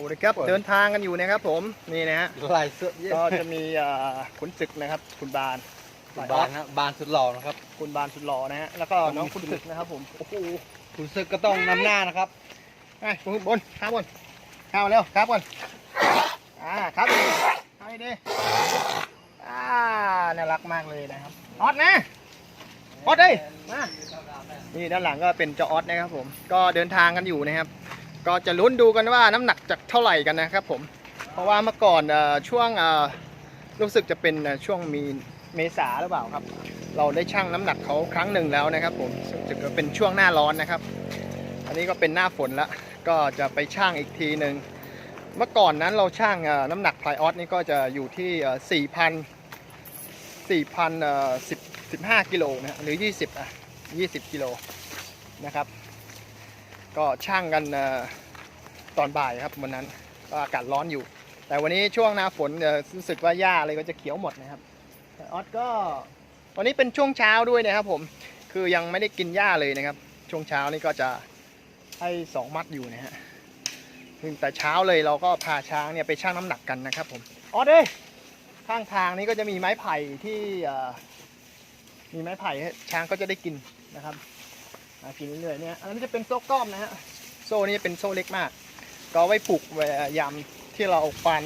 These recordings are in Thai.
อ้เลยครับเดินทางกันอยู่นะครับผมนี่นะฮะลายเสื้อเย็นก็จะมีอ่าขุนศึกนะครับคุณบานบานนะบานสุดหล่อนะครับ คุณบานสุดหล่อนะฮะแล้วก็น้องขุนศึกนะครับผมโอ้โหคุณศึกก็ต้องนำหน้านะครับไอ้บนข้ามบนข้ามมาเร็วครับบนอ่าครับข้ามให้ดีอ่าน่ารักมากเลยนะครับออดนะออดเลยมานี่ด้านหลังก็เป็นเจ้าออดนะครับผมก็เดินทางกันอยู่นะครับ ก็จะลุ้นดูกันว่าน้ำหนักจะเท่าไหร่กันนะครับผม เพราะว่าเมื่อก่อนช่วงรู้สึกจะเป็นช่วงมีเมษาหรือเปล่าครับ เราได้ชั่งน้ำหนักเขาครั้งหนึ่งแล้วนะครับ ผมจะเป็นช่วงหน้าร้อนนะครับ อันนี้ก็เป็นหน้าฝนละก็จะไปชั่งอีกทีหนึ่งเมื่อก่อนนั้นเราชั่งน้ำหนักไพออสนี่ก็จะอยู่ที่เอ่อ4,000 4,015กิโลนะฮะหรือ 20อะ20 กิโลนะครับ ก็ช่างกันตอนบ่ายครับวันนั้นก็อากาศร้อนอยู่ แต่วันนี้ช่วงหน้าฝนเอ่อรู้สึกว่าหญ้าอะไรก็จะเขียวหมดนะครับออสก็วันนี้เป็นช่วงเช้าด้วยนะครับ ผมคือยังไม่ได้กินหญ้าเลยนะครับ ช่วงเช้านี่ก็จะให้สองมัดอยู่นะฮะแต่เช้าเลยเราก็พาช้างเนี่ยไปชั่งน้ำหนักกันนะครับ ผมออสเอ้ยข้างทางนี้ก็จะมีไม้ไผ่ที่มีไม้ไผ่ช้างก็จะได้กินนะครับ กินเรื่อยๆเนี่ยอันนี้จะเป็นโซ่ก้อมนะฮะโซ่นี้เป็นโซ่เล็กมาก ก็ไว้ผูกไว้ยามที่เราฟัน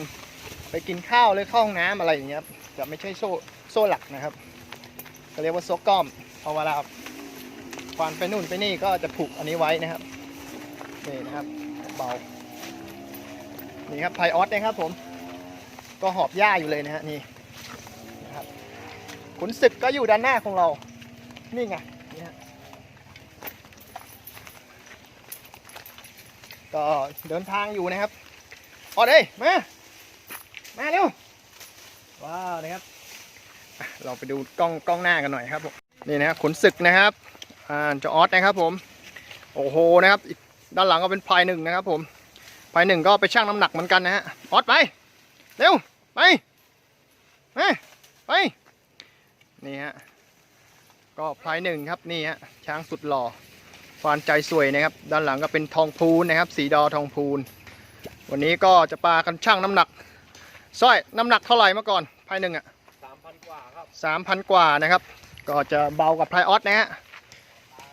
ไปกินข้าวหรือเข้าห้องน้ำอะไรอย่างเงี้ยจะไม่ใช่โซ่โซ่หลักนะครับก็เรียกว่าโซ่ก้อมพอเวลาฟันไปนู่นไปนี่ก็จะผูกอันนี้ไว้นะครับนี่นะครับเบานี่ครับไพออสนะครับผมก็หอบหญ้าอยู่เลยนะฮะนี่นะครับขุนศึกก็อยู่ด้านหน้าของเรานี่ไงนี่ฮะ ก็เดินทางอยู่นะครับออดเอ้ยมา มาเร็ว ว้าวนะครับอะเราไปดูกล้องกล้องหน้ากันหน่อยครับผมนี่นะครับขนศึกนะครับอ่าจะออสนะครับผมโอ้โหนะครับด้านหลังก็เป็นพายหนึ่งนะครับผมพายหนึ่งก็ไปชั่งน้ำหนักเหมือนกันนะฮะออสไปเร็วไปมาไปนี่ฮะก็พายหนึ่งครับนี่ฮะช้างสุดหล่อ ฟานใจสวยนะครับ ด้านหลังก็เป็นทองพูนนะครับ สีดอทองพูน วันนี้ก็จะปากันช่างน้ำหนักสร้อยน้ำหนักเท่าไหร่เมื่อก่อนพายหนึ่งอะสามพันกว่าครับสามพันกว่านะครับ ก็จะเบากับพายออสนะฮะ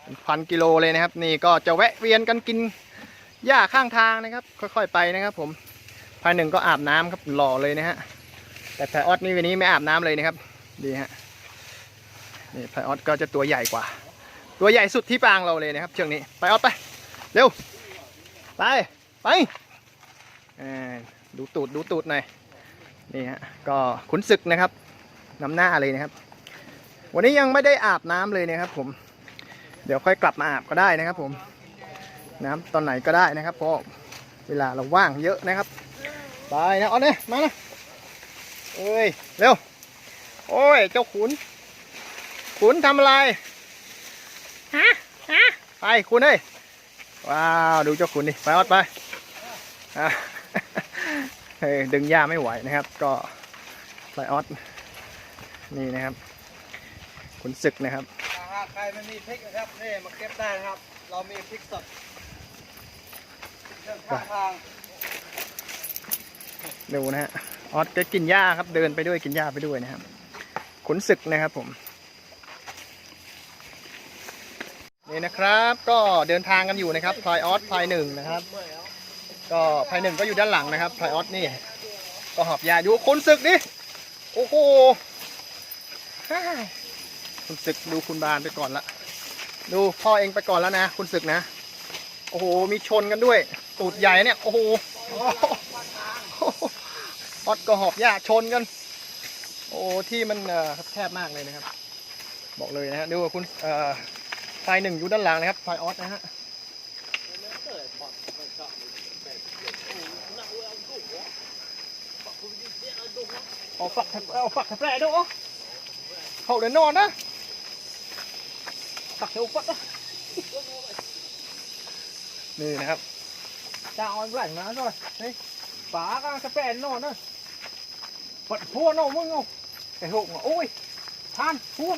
เป็นพันกิโลเลยนะครับ นี่ก็จะแวะเวียนกันกินหญ้าข้างทางนะครับ ค่อยๆไปนะครับ ผมพายหนึ่งก็อาบน้ำครับหล่อเลยนะฮะแต่พายออสนี่วันนี้ไม่อาบน้ำเลยนะครับดีฮะนี่พายออสก็จะตัวใหญ่กว่า ตัวใหญ่สุดที่ปางเราเลยนะครับเชือกนี้ไปออสไป เร็ว ไป ไปดูตูดดูตูดหน่อยนี่ฮะก็ขุนศึกนะครับน้ำหน้าเลยนะครับ วันนี้ยังไม่ได้อาบน้ำเลยนะครับ ผม เดี๋ยวค่อยกลับมาอาบก็ได้นะครับ ผม น้ำตอนไหนก็ได้นะครับเพราะเวลาเราว่างเยอะนะครับไปนะออสเนี่ยมานะเอ้ยเร็วโอ้ยเจ้าขุน ขุนทำอะไร ไปคุณเอ้ยว้าวดูเจ้าคุณดิไปออดไปอะเฮ้ยดึงหญ้าไม่ไหวนะครับ ก็ไปออดนี่นะครับขุนศึกนะครับถ้าใครไม่มีพริกนะครับนี่มาเก็บได้นะครับ เรามีพริกสดเดินข้างทางดูนะฮะออดก็กินหญ้าครับเดินไปด้วยกินหญ้าไปด้วยนะครับขุนศึกนะครับผม นี่นะครับก็เดินทางกันอยู่นะครับพลายออสพลายหนึ่งนะครับ ก็พลายหนึ่งก็อยู่ด้านหลังนะครับพลายออสนี่ ก็หอบยาอยู่ขุนศึกดิโอ้โหฮ่าขุนศึกดูคุณบานไปก่อนละดูพ่อเองไปก่อนแล้วนะ คุณศึกนะ โอ้โหมีชนกันด้วย ตูดใหญ่เนี่ยโอ้โหออดก็หอบหญ้าชนกัน โอ้ที่มันแคบมากเลยนะครับ บอกเลยนะฮะดูคุณเอ่อ ไฟหนึ่งอยู่ด้านหลังนะครับ ไฟออสนะฮะเอาฝักเอาฝักแผลด้วยเขาเดินนอนนะฝักเดี๋ยวฝักนะนี่นะครับจะเอาแหล่งมาหน่อยนี่ป๋าก็สเปนน่นนะปัดพัวโน่มึงเอาไอ้หกโอ้ยทานพวน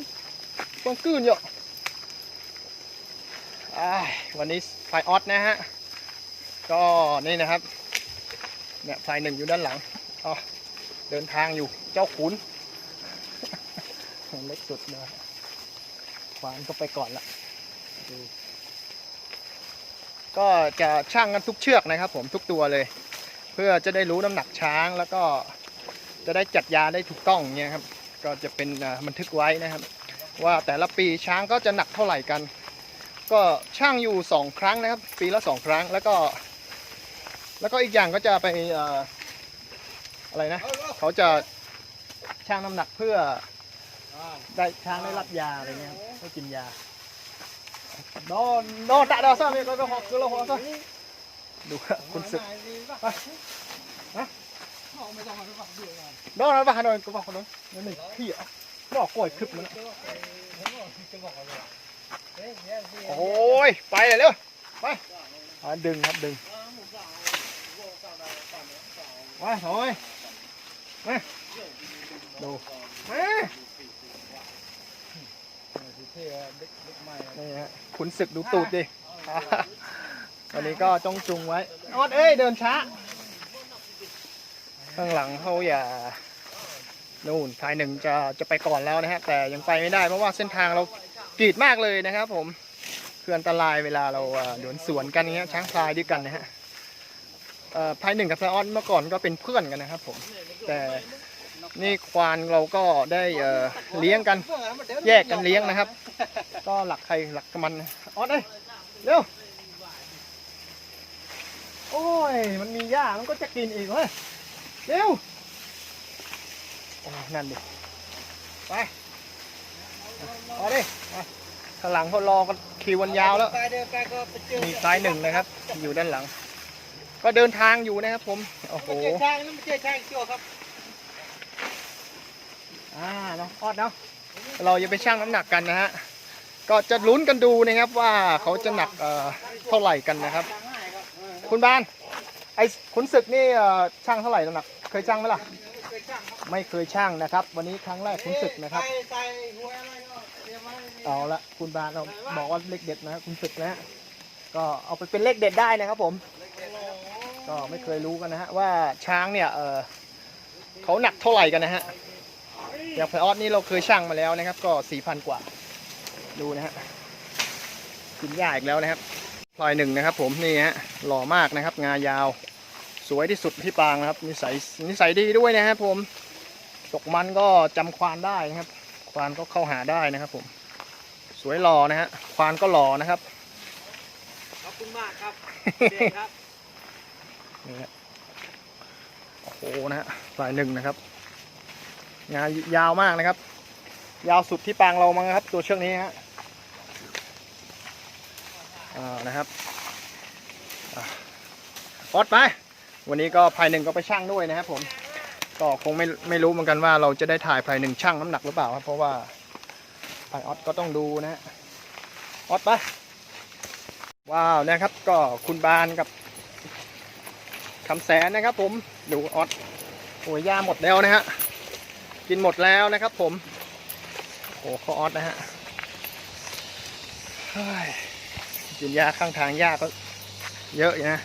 พวนกืนเยอะ วันนี้ไฟออสนะฮะ ก็นี่นะครับ เนี่ยพลายหนึ่งอยู่ด้านหลังอ๋อเดินทางอยู่เจ้าขุนเล็กสุดเลยควานก็ไปก่อนละก็จะช่างกันทุกเชือกนะครับ ผมทุกตัวเลย เพื่อจะได้รู้น้ำหนักช้างแล้วก็จะได้จัดยาได้ถูกต้องเนี่ยครับ ก็จะเป็นบันทึกไว้นะครับ ว่าแต่ละปีช้างก็จะหนักเท่าไหร่กัน ก็ช่างอยู่สองครั้งนะครับ ปีละสองครั้งแล้วก็ แล้วก็อีกอย่างก็จะไปเอ่ออะไรนะ เขาจะช่างน้ำหนักเพื่อได้ช้างได้รับยาอะไรเงี้ยครับให้กินยาโดนโดนตะดอซ่ามีก็ก็หอกคือเราหัวซ่าดูครับคุณศึกไปฮะไม่ต้องมาฝักเดียวกันโดนแล้วป่ะโดนก็บอกคนนั้นนั่นหนึ่งขี้อะบอกกล้วยคึบมัน โอ้ย ไปเลยเร็ว ไปดึงครับดึงไปถอยมาดูมานี่ฮะขุนศึกดูตูดดิวันนี้ก็จ้องจุงไว้ออดเอ้ย เดินช้า ข้างหลังเขาอย่านู่นทายหนึ่งจะจะไปก่อนแล้วนะฮะ แต่ยังไปไม่ได้เพราะว่าเส้นทางเรา กรีดมากเลยนะครับ ผมคืออันตรายเวลาเราเดินสวนกันอย่างเงี้ยช้างพลายด้วยกันนะฮะพายหนึ่งกับพลายออดเมื่อก่อนก็เป็นเพื่อนกันนะครับ ผม แต่นี่ควานเราก็ได้เลี้ยงกัน แยกกันเลี้ยงนะครับ ก็หลักใครหลักมันนะออดเอ้ยเร็วโอ้ยมันมีหญ้ามันก็จะกินอีกเฮ้ยเร็วนั่นดิไป เอาดิไปข้างหลังเขารอกันคิววันยาวแล้วไปเดินไปก็ไปเจอมีซ้ายหนึ่งนะครับ อยู่ด้านหลัง ก็เดินทางอยู่นะครับ ผม โอ้โหไปเจอช่างนั่นไปเจอช่างชั่วครับ อ่าเนาะออดเนาะ เราจะไปชั่งน้ำหนักกันนะฮะ ก็จะลุ้นกันดูนะครับว่าเขาจะหนักเอ่อเท่าไหร่กันนะครับช่างง่ายครับคุณบาน ไอ้ขุนศึกนี่เอ่อช่างเท่าไหร่น้ำหนัก เคยช่างไหมล่ะ ไม่เคยช่างนะครับ วันนี้ครั้งแรกขุนศึกนะครับต่อะไรก็เอาละคุณบานเราบอกว่าเลขเด็ดนะคุณศึกนะฮะก็เอาไปเป็นเลขเด็ดได้นะครับผม ก็ไม่เคยรู้กันนะฮะว่าช้างเนี่ยเออเขาหนักเท่าไหร่กันนะฮะอย่างไพออสนี่เราเคยช่างมาแล้วนะครับ ก็สี่พันกว่า ดูนะฮะกินยาอีกแล้วนะครับพลอยหนึ่งนะครับ ผมนี่ฮะหล่อมากนะครับ งายาว สวยที่สุดที่ปางนะครับนิสัยนิสัยดีด้วยนะครับผมตกมันก็จำควานได้นะครับ ควานก็เข้าหาได้นะครับ ผม สวยหล่อนะฮะควานก็หล่อนะครับขอบคุณมากครับเด็กครับนี่ฮะโอ้โหนะฮะสายหนึ่งนะครับงานยาวมากนะครับ ยาวสุดที่ปางเรามั้งครับ ตัวเชือกนี้ฮะอ่านะครับอะออดไป วันนี้ก็ภายหนึ่งก็ไปช่างด้วยนะครับผมก็คงไม่ไม่รู้เหมือนกันว่าเราจะได้ถ่ายภายหนึ่งช่างน้ำหนักหรือเปล่าครับเพราะว่าภายออดก็ต้องดูนะฮะออดไปว้าวนะครับ ก็คุณบานกับคำแสนนะครับ ผมดูออดโอ้ยยาหมดแล้วนะฮะกินหมดแล้วนะครับ ผมโอ้ข้อออดนะฮะเฮ้ยกินยาข้างทางยาก็เยอะนะ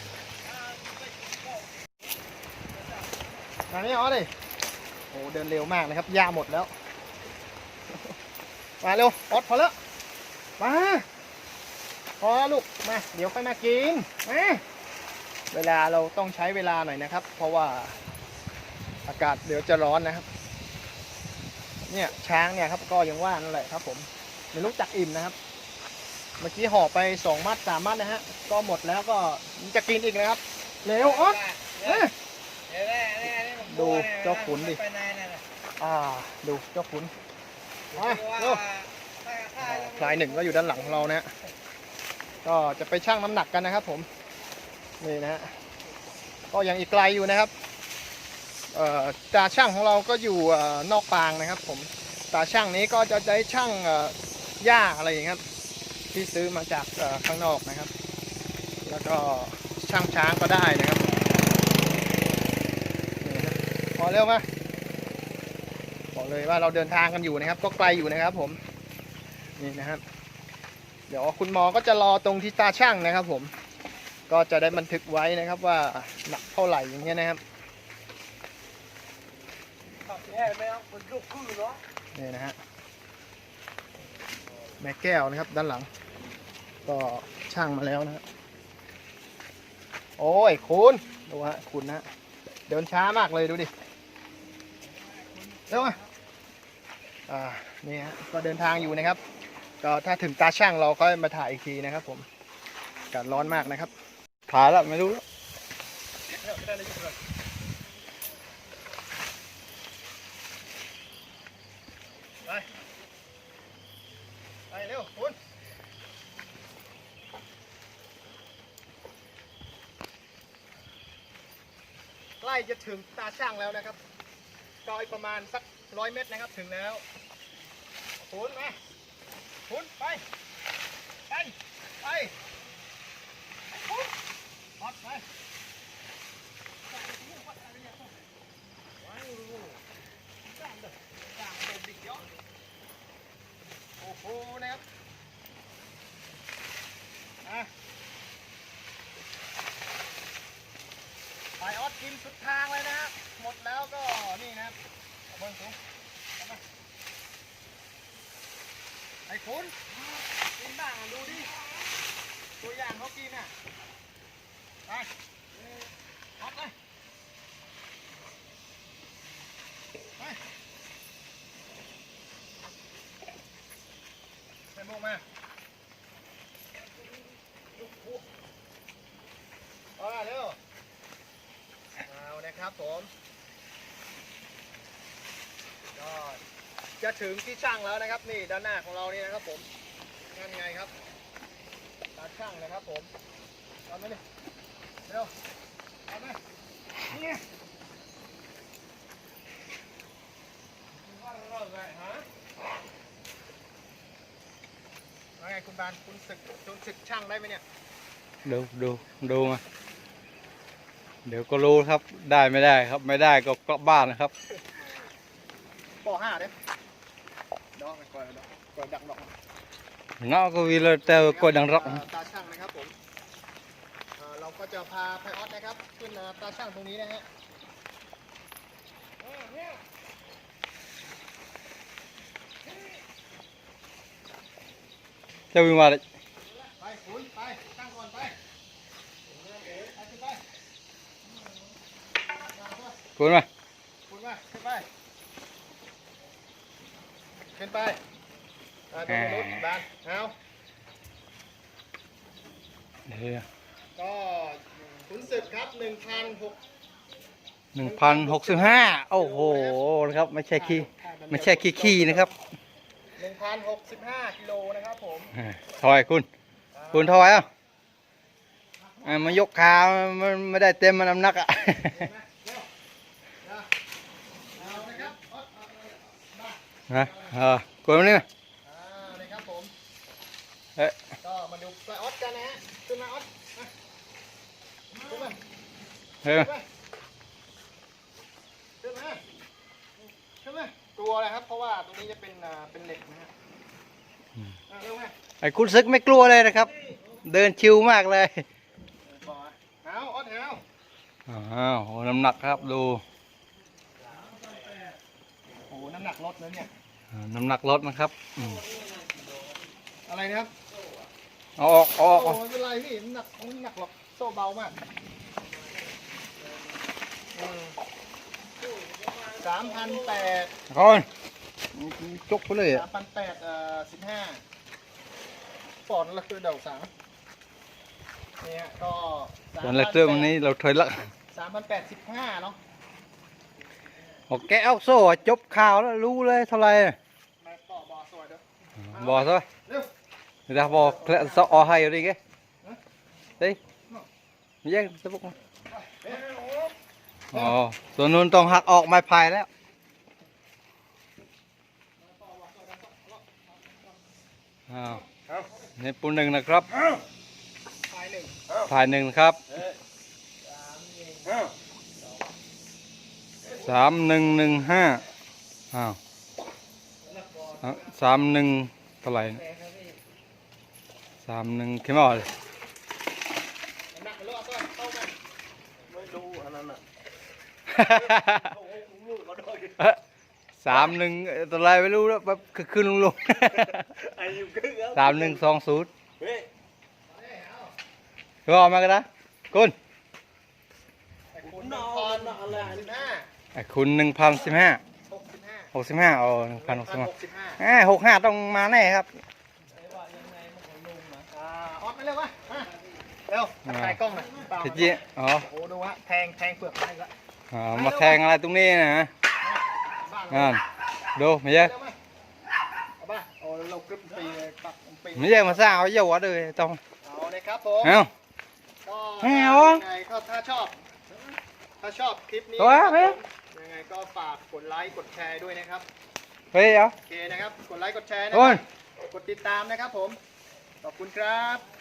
มานี่ออดเลยโอ้เดินเร็วมากนะครับยาหมดแล้ว มาเร็วออดพอแล้ว มาพอลูกมา เดี๋ยวค่อยมากินมาเวลาเราต้องใช้เวลาหน่อยนะครับ เพราะว่าอากาศเดี๋ยวจะร้อนนะครับ เนี่ยช้างเนี่ยครับก็ยังว่านั่นแหละครับ ผมไม่รู้จักอิ่มนะครับ เมื่อกี้ห่อไปสองมัดสามมัดนะฮะก็หมดแล้วก็จะกินอีกนะครับเร็วออดเอ้ยเดี๋ยว ดูเจ้าขุนดิ อ่า ดูเจ้าขุนมาเร็วพลายหนึ่งก็อยู่ด้านหลังของเรานะฮะก็จะไปชั่งน้ำหนักกันนะครับ ผม นี่นะฮะ ก็ยังอีกไกลอยู่นะครับเอ่อตาช่างของเราก็อยู่นอกปางนะครับ ผม ตาช่างนี้ก็จะได้ช่างหญ้าอะไรอย่างเงี้ยครับที่ซื้อมาจากข้างนอกนะครับ แล้วก็ช่างช้างก็ได้นะครับ พอเร็วมาบอกเลยว่าเราเดินทางกันอยู่นะครับ ก็ไกลอยู่นะครับ ผมนี่นะครับ เดี๋ยวคุณหมอก็จะรอตรงที่ตาช่างนะครับ ผม ก็จะได้บันทึกไว้นะครับว่าหนักเท่าไหร่อย่างเงี้ยนะครับขับแย่ไหมครับมันลุกขึ้นเนาะนี่นะฮะแม่แก้วนะครับ ด้านหลัง ก็ช่างมาแล้วนะครับโอ้ยคุณดูฮะคุณนะฮะเดินช้ามากเลยดูดิ เร็วมาอ่านี่ฮะก็เดินทางอยู่นะครับ ก็ถ้าถึงตาช่างเราก็มาถ่ายอีกทีนะครับ ผมอากาศร้อนมากนะครับถ่ายแล้วไม่รู้ไปเร็วคุณใกล้จะถึงตาช่างแล้วนะครับ ก็อีกประมาณสักร้อยเมตรนะครับถึงแล้วหุนมาหุนไป ไป ไปคุณออดไปว้าวจ้างเด้อจ้างเดินดิเยอะ โอ้โหนะครับอะไปออดกินสุดทางเลยนะฮะหมดแล้วก็นี่นะครับเอาเบิ้งสูงเอามาไอ้ คุณกินบ้างอะดูดิ ตัวอย่างเขากินอะ ไปออดเลยไปใส่โมกมาเอาล่ะเร็วเอานะครับผม ก็ จะถึงที่ช่างแล้วนะครับ นี่ด้านหน้าของเรานี่นะครับผมนั่นไงครับตาช่างนะครับผมเอามาดิเร็วเอามานี่ไงว่าเราไงฮะว่าไงคุณบานคุณศึกคุณศึกช่างได้ไหมเนี่ยดูดูดูมาเดี๋ยวก็รู้ครับได้ไม่ได้ครับ ไม่ได้ก็กลับบ้านนะครับปห้าเด้ดอกไปก่อนด อกก่อนดักดอกเนาะก็วีเลยแต่กดดังรักเอ่อตาช่างนะครับผมเอ่อเราก็จะพาไพออสนะครับ ขึ้นมาตาช่างตรงนี้นะฮะเออเนี่ยเจะวิ่งมาเลยไปคุยไปช่างก่อนไปไปขึ้นไปคุณมาคุณมาขึ้นไป ขึ้นไปอ่าตรงนู้นบานเอาเดี๋ยวก็คุณศึกครับหนึ่งพันหกหนึ่งพันหกสิบห้าโอ้โหนะครับไม่ใช่ขี้ไม่ใช่ขี้ขี้นะครับหนึ่งพันหกสิบห้ากิโลนะครับผมถอยคุณ คุณถอยอะอะมายกขามันไม่ได้เต็มมันน้ำหนักอะ เอานะครับออสเอาเอามา นะเออกดมานี่มาอ่าเลยครับผมเอ๊ะก็มาดูปลาออสกันนะฮะขึ้นมาออสมาขึ้นมาเฮ้ยขึ้นมาขึ้นมาขึ้นมากลัวเลยครับ เพราะว่าตรงนี้จะเป็นอ่าเป็นเหล็กนะฮะอ่าเร็วมาไอ้คุณซึกไม่กลัวเลยนะครับ เดินชิวมากเลย บอกอะเอาออสเอาอ้าวโหน้ำหนักครับดูโอ้โหน้ำหนักลดแล้วเนี่ยอ่าน้ำหนักลดนะครับอืมอะไรนะครับเอาออกเอาออกโอ้ไม่เป็นไรพี่น้ำหนักน้ำหนักหรอกโซ่เบามากสามพันแปดก่อนจกไปเลยสามพันแปดเอ่อสิบห้าปอนด์ละคือเดาสามเนี่ยก็ตอนแรกเริ่มวันนี้เราถอยละสามพันแปดสิบห้าเนาะ โอแกะเอาโซ่จบข่าวแล้วรู้เลยเท่าไหร่มาต่อบอสวยเด้อบอกซะเร็วเดี๋ยวบอกแล้วซอให้อะไรแกดิไม่แย่งสะบุกมาเร็วอ๋อตัวนู้นต้องหักออกไม้พายแล้วอ้าวนี่ปูหนึ่งนะครับสายหนึ่งพายหนึ่งครับ สามหนึ่งหนึ่งห้าอ้าวสามหนึ่งเท่าไหร่สามหนึ่งเข้มอ่อนสามหนึ่งตอะไรไม่รู้แล้วแบบขึ้นลงลงสามหนึ่งสองศูนย์ก็ออกมาก็ได้คุคุณนอนอะไรนะ คุณหนึ่งพันสิบห้าหกสิบห้าหกสิบห้าอ๋อหนึ่งพันหกสิบห้าหกสิบห้าแหมหกห้าต้องมาแน่ครับอ่าออดไปเร็ววะมาเร็วอ่าถ่ายกล้องหน่อยเปล่าพี่จี้อ๋อโอ้โหดูฮะแทงแทงเปลือกไม้อีกแล้วอ๋อมาแทงอะไรตรงนี้นะบ้านนั่นดูไม่ใช่เร็วมาเอาป่ะโอ้เรากรึบปีเลยปักปีไม่ใช่มาสร้างเอาเยอะเลยต้องเอาเลยครับผมเอ้าก็ไม่เอายังไงก็ถ้าชอบ ถ้าชอบคลิปนี้ ตัวนะครับไม่ผมยังไงก็ฝากกดไลค์กดแชร์ด้วยนะครับ เฮ้ยเอาโอเคนะครับ กดไลค์กดแชร์นะโอ้คยรับกดติดตามนะครับผม ขอบคุณครับ